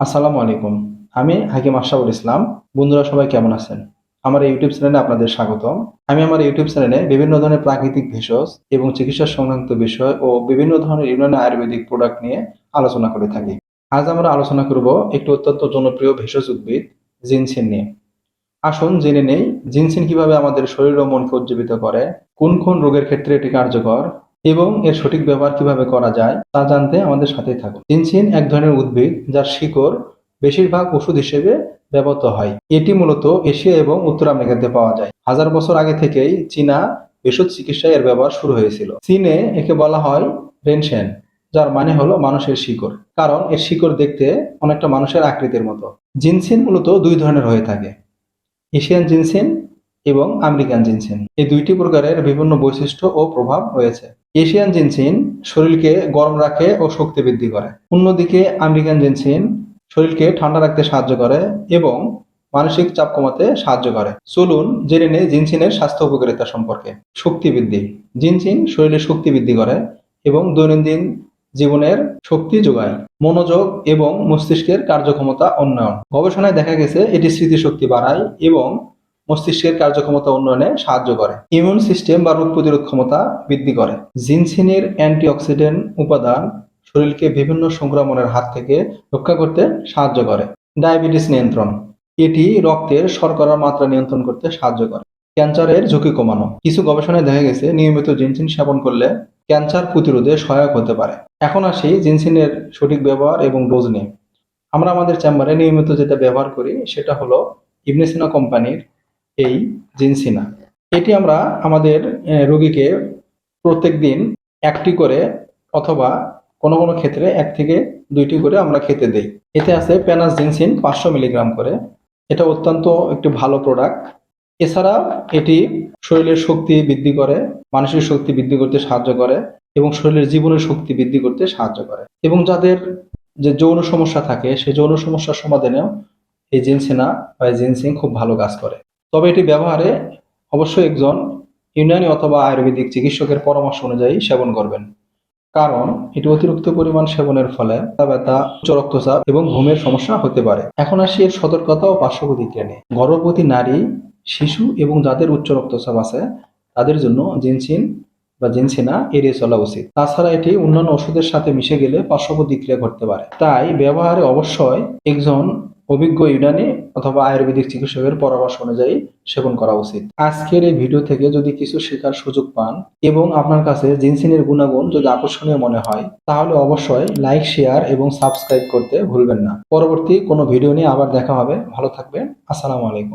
আসসালামু আলাইকুম। আমি হাকিম আশরাফুল ইসলাম। বন্ধুরা সবাই কেমন আছেন? আমার ইউটিউব চ্যানেলে আপনাদের স্বাগতম। আমি আমার ইউটিউব চ্যানেলে বিভিন্ন ধরনের প্রাকৃতিক ভেষজ এবং চিকিৎসা সংক্রান্ত বিষয় ও বিভিন্ন ধরনের ইউনানি আয়ুর্বেদিক প্রোডাক্ট নিয়ে আলোচনা করে থাকি। আজ আমরা আলোচনা করব একটি অত্যন্ত জনপ্রিয় ভেষজ উদ্ভিদ, জিনসিন নিয়ে। আসুন জেনে নেই, জিনসিন কীভাবে আমাদের শরীর ও মনকে উজ্জীবিত করে, কোন কোন রোগের ক্ষেত্রে এটি কার্যকর এবং এর সঠিক ব্যবহার কীভাবে করা যায় তা জানতে আমাদের সাথেই থাকুন। জিনসিন এক ধরনের উদ্ভিদ যার শিকড় বেশিরভাগ ওষুধ হিসেবে ব্যবহৃত হয়। এটি মূলত এশিয়া এবং উত্তর আমেরিকাতে পাওয়া যায়। হাজার বছর আগে থেকেই চীনা ভেষজ চিকিৎসায় এর ব্যবহার শুরু হয়েছিল। চীনে একে বলা হয় রেনশেন, যার মানে হলো মানুষের শিকড়, কারণ এর শিকড় দেখতে অনেকটা মানুষের আকৃতির মতো। জিনসিন মূলত দুই ধরনের হয়ে থাকে, এশিয়ান জিনসিন এবং আমেরিকান জিনসিন। এই দুইটি প্রকারের বিভিন্ন বৈশিষ্ট্য ও প্রভাব রয়েছে। এশিয়ান জিনসিন শরীরকে গরম রাখে ও শক্তি বৃদ্ধি করে। অন্যদিকে আমেরিকান জিনসিন শরীরকে ঠান্ডা রাখতে সাহায্য করে এবং মানসিক চাপ কমাতে সাহায্য করে। চলুন জেনে নেই জিনসিনের স্বাস্থ্য উপকারিতা সম্পর্কে। শক্তি বৃদ্ধি। জিনসিন শরীরে শক্তি বৃদ্ধি করে এবং দৈনন্দিন জীবনের শক্তি যোগায়। মনোযোগ এবং মস্তিষ্কের কার্যক্ষমতা উন্নয়ন। গবেষণায় দেখা গেছে এটি স্মৃতিশক্তি বাড়ায় এবং মস্তিষ্কের কার্যক্ষমতা উন্নয়নে সাহায্য করে। ইমিউন সিস্টেম বা রোগ প্রতিরোধ ক্ষমতা বৃদ্ধি করে। জিনসিনের অ্যান্টিঅক্সিডেন্ট উপাদান শরীরকে বিভিন্ন সংক্রমণের হাত থেকে রক্ষা করতে সাহায্য করে। ডায়াবেটিস নিয়ন্ত্রণ। এটি রক্তের শর্করার মাত্রা নিয়ন্ত্রণ করতে সাহায্য করে। ক্যান্সারের ঝুঁকি কমানো। কিছু গবেষণায় দেখা গেছে, নিয়মিত জিনসিন সেবন করলে ক্যান্সার প্রতিরোধে সহায়ক হতে পারে। এখন আসি জিনসিনের সঠিক ব্যবহার এবং ডোজ নিয়ে। আমরা আমাদের চেম্বারে নিয়মিত যেটা ব্যবহার করি, সেটা হলো ইবনেসিনা কোম্পানির এই জিনসিনা। এটি আমরা আমাদের রোগীকে প্রত্যেক দিন একটি করে অথবা কোনো কোনো ক্ষেত্রে এক থেকে দুইটি করে আমরা খেতে দেই। এতে আছে প্যানাস জিনসিন পাঁচশো মিলিগ্রাম করে। এটা অত্যন্ত একটি ভালো প্রোডাক্ট এছাড়া এটি শরীরের শক্তি বৃদ্ধি করে, মানসিক শক্তি বৃদ্ধি করতে সাহায্য করে এবং শরীরের জীবনের শক্তি বৃদ্ধি করতে সাহায্য করে। এবং যাদের যে যৌন সমস্যা থাকে সেই যৌন সমস্যার সমাধানেও এই জিনসিনা বা জিনসিং খুব ভালো কাজ করে। তবে এটি ব্যবহারে অবশ্যই একজন ইউনানি অথবা আয়ুর্বেদিক চিকিৎসকের পরামর্শ অনুযায়ী সেবন করবেন। কারণ এটি অতিরিক্ত পরিমাণ সেবনের ফলে ব্যথা, উচ্চ রক্তচাপ এবং ঘুমের সমস্যা হতে পারে। এখন আসি এর সতর্কতা ও পার্শ্ব প্রতিক্রিয়া গর্ভবতী নারী, শিশু এবং যাদের উচ্চ রক্তচাপ আছে, তাদের জন্য জিনসিন বা জিনসিনা এড়িয়ে চলা উচিত। তাছাড়া এটি অন্যান্য ওষুধের সাথে মিশে গেলে পার্শ্ব প্রতিক্রিয়া ঘটতে পারে। তাই ব্যবহারে অবশ্যই একজন অভিজ্ঞ ইউনানি অথবা আয়ুর্বেদিক চিকিৎসকের পরামর্শ অনুযায়ী সেবন করা উচিত। আজকের এই ভিডিও থেকে যদি কিছু শেখার সুযোগ পান এবং আপনার কাছে জিনসিনের গুণাগুণ যদি আকর্ষণীয় মনে হয়, তাহলে অবশ্যই লাইক, শেয়ার এবং সাবস্ক্রাইব করতে ভুলবেন না। পরবর্তী কোনো ভিডিও নিয়ে আবার দেখা হবে। ভালো থাকবেন। আসসালামু আলাইকুম।